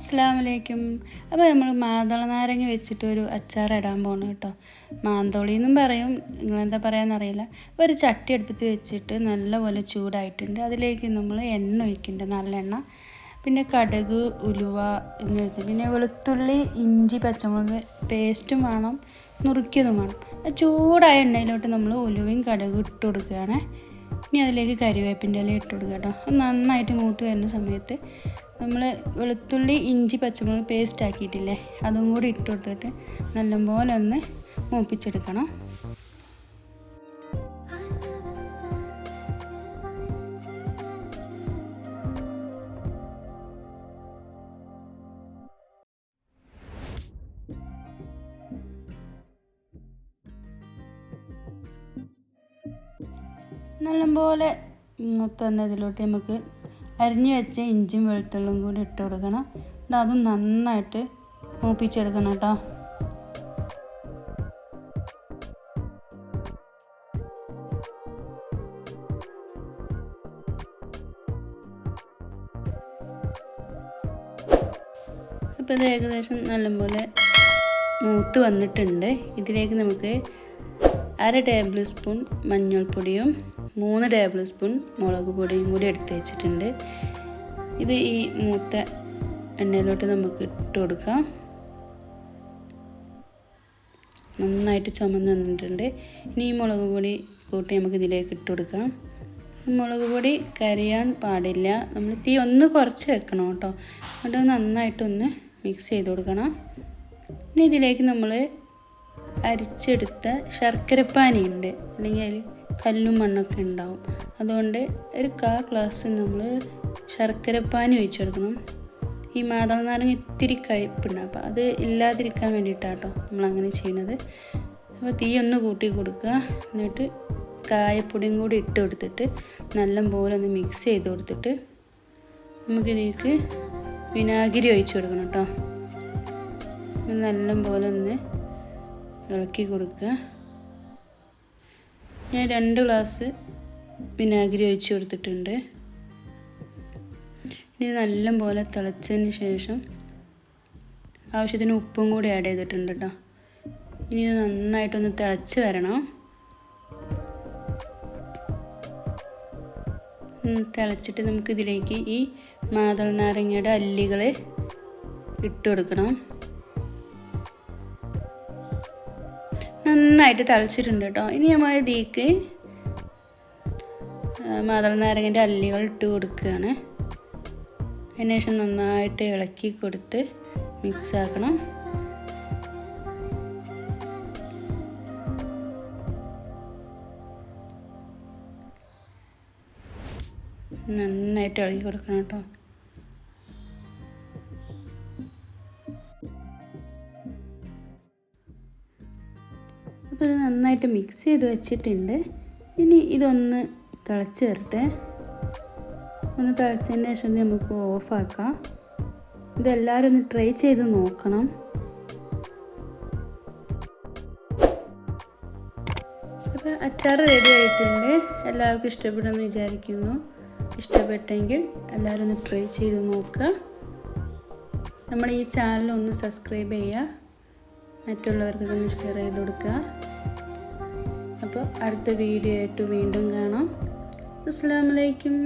അസ്സാം വലൈക്കും അപ്പോൾ നമ്മൾ മാന്തള നാരങ്ങ വെച്ചിട്ട് ഒരു അച്ചാർ ഇടാൻ പോകണം കേട്ടോ. മാന്തോളി എന്നും പറയും നിങ്ങളെന്താ പറയാന്നറിയില്ല. അപ്പോൾ ഒരു ചട്ടി എടുപ്പത്ത് വെച്ചിട്ട് നല്ലപോലെ ചൂടായിട്ടുണ്ട്. അതിലേക്ക് നമ്മൾ എണ്ണ ഒഴിക്കുന്നുണ്ട് നല്ലെണ്ണ പിന്നെ കടുക് ഉലുവ എന്ന് വെച്ചാൽ പിന്നെ വെളുത്തുള്ളി ഇഞ്ചി പച്ചമുളക് പേസ്റ്റും വേണം നുറുക്കിയതും വേണം. ചൂടായ എണ്ണയിലോട്ട് നമ്മൾ ഉലുവയും കടുകും ഇട്ട് കൊടുക്കുകയാണ്. ഇനി അതിലേക്ക് കരിവേപ്പിന്റെ ഇല ഇട്ട് കൊടുക്കുക കേട്ടോ. നന്നായിട്ട് മൂത്ത് വരുന്ന സമയത്ത് നമ്മൾ വെളുത്തുള്ളി ഇഞ്ചി പച്ചമുളക് പേസ്റ്റ് ആക്കിയിട്ടില്ലേ? അതും കൂടി ഇട്ട് കൊടുത്തിട്ട് നല്ലപോലെ ഒന്ന് മൂപ്പിച്ചെടുക്കണം. നല്ലപോലെ മൂത്ത് വന്നതിലോട്ട് നമുക്ക് അരിഞ്ഞു വെച്ച ഇഞ്ചിയും വെളുത്തുള്ളും കൂടി ഇട്ട് കൊടുക്കണം. എന്നിട്ട് അതും നന്നായിട്ട് മൂപ്പിച്ചെടുക്കണം കേട്ടോ. അപ്പോൾ ഇത് ഏകദേശം നല്ലപോലെ മൂത്ത് വന്നിട്ടുണ്ട്. ഇതിലേക്ക് നമുക്ക് അര ടേബിൾ സ്പൂൺ മഞ്ഞൾപ്പൊടിയും മൂന്ന് ടേബിൾ സ്പൂൺ മുളക് പൊടിയും കൂടി എടുത്ത് വെച്ചിട്ടുണ്ട്. ഇത് ഈ മൂത്ത എണ്ണയിലോട്ട് നമുക്ക് ഇട്ട് കൊടുക്കാം. നന്നായിട്ട് ചുമന്ന് വന്നിട്ടുണ്ട്. ഇനി ഈ മുളക് പൊടി കൂട്ടി നമുക്ക് ഇതിലേക്ക് ഇട്ട് കൊടുക്കാം. മുളക് പൊടി കരിയാൻ പാടില്ല. നമ്മൾ തീ ഒന്ന് കുറച്ച് വെക്കണം കേട്ടോ. എന്നിട്ട് നന്നായിട്ടൊന്ന് മിക്സ് ചെയ്ത് കൊടുക്കണം. ഇനി ഇതിലേക്ക് നമ്മൾ അരിച്ചെടുത്ത ശർക്കരപ്പാനിയുണ്ട്. അല്ലെങ്കിൽ അതിൽ കല്ലും മണ്ണൊക്കെ ഉണ്ടാവും. അതുകൊണ്ട് ഒരു കാ ഗ്ലാസ് നമ്മൾ ശർക്കരപ്പാനി ഒഴിച്ചു കൊടുക്കണം ഈ മാതള നാരങ്ങ ഇത്തിരി കഴിപ്പുണ്ട് അപ്പോൾ അത് ഇല്ലാതിരിക്കാൻ വേണ്ടിയിട്ടാട്ടോ നമ്മൾ നമ്മളങ്ങനെ ചെയ്യണത്. അപ്പോൾ തീ ഒന്ന് കൂട്ടി കൊടുക്കുക. എന്നിട്ട് കായപ്പൊടിയും കൂടി ഇട്ട് കൊടുത്തിട്ട് നല്ലപോലെ ഒന്ന് മിക്സ് ചെയ്ത് കൊടുത്തിട്ട് നമുക്കിതിലേക്ക് വിനാഗിരി ഒഴിച്ചു കൊടുക്കണം കേട്ടോ. നല്ലപോലെ ഒന്ന് ഇളക്കി കൊടുക്കുക. ഞാൻ രണ്ട് ഗ്ലാസ് വിനാഗിരി ഒഴിച്ച് കൊടുത്തിട്ടുണ്ട്. ഇനി നല്ലപോലെ തിളച്ചതിന് ശേഷം ആവശ്യത്തിന് ഉപ്പും കൂടി ആഡ് ചെയ്തിട്ടുണ്ട് കേട്ടോ ഇനി നന്നായിട്ടൊന്ന് തിളച്ച് വരണം. തിളച്ചിട്ട് നമുക്കിതിലേക്ക് ഈ മാതൾ നാരങ്ങയുടെ അല്ലികൾ ഇട്ട് കൊടുക്കണം. നന്നായിട്ട് തിളച്ചിട്ടുണ്ട് കേട്ടോ. ഇനി നമ്മൾ ഇതിലേക്ക് മാതള അല്ലികൾ ഇട്ട് കൊടുക്കുകയാണ്. അതിനുശേഷം നന്നായിട്ട് ഇളക്കി കൊടുത്ത് മിക്സ് ആക്കണം. നന്നായിട്ട് ഇളക്കി കൊടുക്കണം കേട്ടോ. അപ്പോൾ ഇത് നന്നായിട്ട് മിക്സ് ചെയ്ത് വെച്ചിട്ടുണ്ട്. ഇനി ഇതൊന്ന് തിളച്ച് വരട്ടെ. ഒന്ന് തിളച്ചതിന് ശേഷം നമുക്ക് ഓഫാക്കാം ഇതെല്ലാവരും ഒന്ന് ട്രൈ ചെയ്ത് നോക്കണം. അപ്പോൾ അച്ചാർ റെഡി ആയിട്ടുണ്ട്. എല്ലാവർക്കും ഇഷ്ടപ്പെടുമെന്ന് വിചാരിക്കുന്നു. ഇഷ്ടപ്പെട്ടെങ്കിൽ എല്ലാവരും ഒന്ന് ട്രൈ ചെയ്ത് നോക്കുക. നമ്മൾ ഈ ചാനൽ ഒന്ന് സബ്സ്ക്രൈബ് ചെയ്യുക. മറ്റുള്ളവർക്ക് ഒന്ന് ഷെയർ ചെയ്ത് കൊടുക്കുക. അപ്പോൾ അടുത്ത വീഡിയോ ആയിട്ട് വീണ്ടും കാണാം. അസ്സാം വലൈക്കും